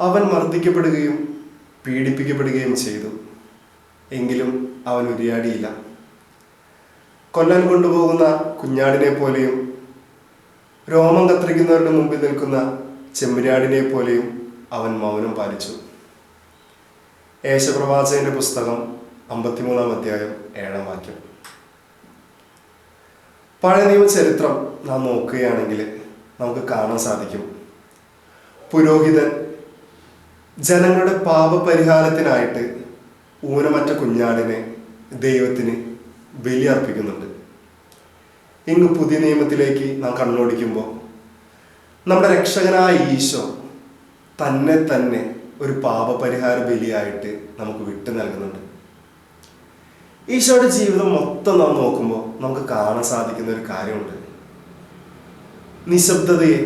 അവൻ മർദ്ദിക്കപ്പെടുകയും പീഡിപ്പിക്കപ്പെടുകയും ചെയ്തു. എങ്കിലും അവൻ ഉരിയാടിയില്ല. കൊല്ലാൻ കൊണ്ടുപോകുന്ന കുഞ്ഞാടിനെ പോലെയും രോമം കത്തിരിക്കുന്നവരുടെ മുമ്പിൽ നിൽക്കുന്ന ചെമ്മിരാടിനെ പോലെയും അവൻ മൗനം പാലിച്ചു. യേശപ്രവാചകന്റെ പുസ്തകം അമ്പത്തിമൂന്നാം അധ്യായം ഏഴാം വാക്യം. പഴയ നിയമ ചരിത്രം നാം നോക്കുകയാണെങ്കിൽ നമുക്ക് കാണാൻ സാധിക്കും. പുരോഹിതൻ ജനങ്ങളുടെ പാപപരിഹാരത്തിനായിട്ട് ഊനമറ്റ കുഞ്ഞാടിനെ ദൈവത്തിന് ബലിയർപ്പിക്കുന്നുണ്ട്. ഇങ്ങ് പുതിയ നിയമത്തിലേക്ക് നാം കണ്ണോടിക്കുമ്പോൾ നമ്മുടെ രക്ഷകനായ ഈശോ തന്നെ തന്നെ ഒരു പാപപരിഹാര ബലിയായിട്ട് നമുക്ക് വിട്ടു നൽകുന്നുണ്ട്. ഈശോയുടെ ജീവിതം മൊത്തം നാം നോക്കുമ്പോൾ നമുക്ക് കാണാൻ സാധിക്കുന്ന ഒരു കാര്യമുണ്ട്. നിശബ്ദതയെ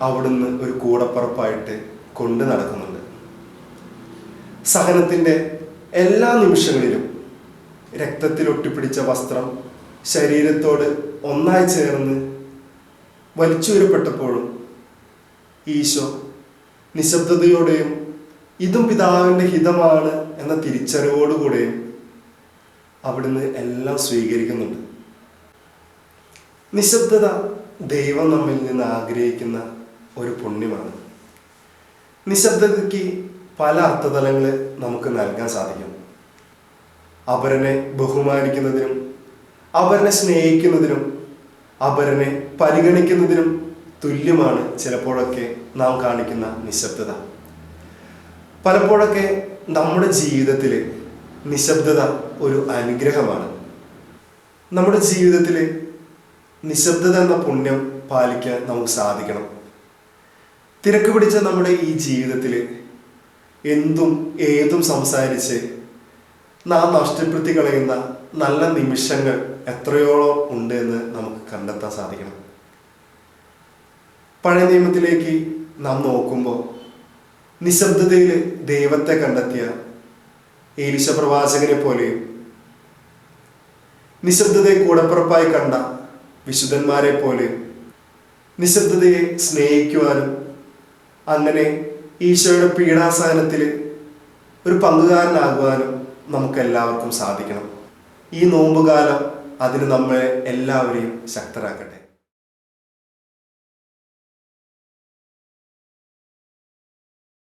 അവിടുന്ന് ഒരു കൂടപ്പുറപ്പായിട്ട് കൊണ്ടു നടക്കുന്നുണ്ട്. സഹനത്തിന്റെ എല്ലാ നിമിഷങ്ങളിലും രക്തത്തിൽ ഒട്ടിപ്പിടിച്ച വസ്ത്രം ശരീരത്തോട് ഒന്നായി ചേർന്ന് വലിച്ചുവരപ്പെട്ടപ്പോഴും ഈശോ നിശബ്ദതയോടെയും ഇതും പിതാവിന്റെ ഹിതമാണ് എന്ന തിരിച്ചറിവോടുകൂടെയും അവിടുന്ന് എല്ലാം സ്വീകരിക്കുന്നുണ്ട്. നിശബ്ദത ദൈവം നമ്മിൽ നിന്ന് ആഗ്രഹിക്കുന്ന ഒരു പുണ്യമാണ്. നിശബ്ദതയ്ക്ക് പല അർത്ഥതലങ്ങൾ നമുക്ക് നൽകാൻ സാധിക്കും. അപരനെ ബഹുമാനിക്കുന്നതിനും അപരനെ സ്നേഹിക്കുന്നതിനും അപരനെ പരിഗണിക്കുന്നതിനും തുല്യമാണ് ചിലപ്പോഴൊക്കെ നാം കാണിക്കുന്ന നിശബ്ദത. പലപ്പോഴൊക്കെ നമ്മുടെ ജീവിതത്തിൽ നിശബ്ദത ഒരു അനുഗ്രഹമാണ്. നമ്മുടെ ജീവിതത്തിൽ നിശബ്ദത എന്ന പുണ്യം പാലിക്കാൻ നമുക്ക് സാധിക്കണം. തിരക്ക് പിടിച്ച നമ്മുടെ ഈ ജീവിതത്തിൽ എന്തും ഏതും സംസാരിച്ച് നാം നഷ്ടപ്പെടുത്തി കളയുന്ന നല്ല നിമിഷങ്ങൾ എത്രയോളം ഉണ്ട് എന്ന് നമുക്ക് കണ്ടെത്താൻ സാധിക്കണം. പഴയ നിയമത്തിലേക്ക് നാം നോക്കുമ്പോൾ നിശബ്ദതയിൽ ദൈവത്തെ കണ്ടെത്തിയ ഏലിശ പ്രവാചകനെ പോലെയും നിശബ്ദതയെ കൂടപ്പുറപ്പായി കണ്ട വിശുദ്ധന്മാരെ പോലെയും നിശബ്ദതയെ സ്നേഹിക്കുവാനും അങ്ങനെ ഈശോയുടെ പീഡാസഹനത്തിൽ ഒരു പങ്കുകാരനാകുവാനും നമുക്ക് എല്ലാവർക്കും സാധിക്കണം. ഈ നോമ്പുകാലം അതിന് നമ്മളെ എല്ലാവരെയും ശക്തരാക്കട്ടെ.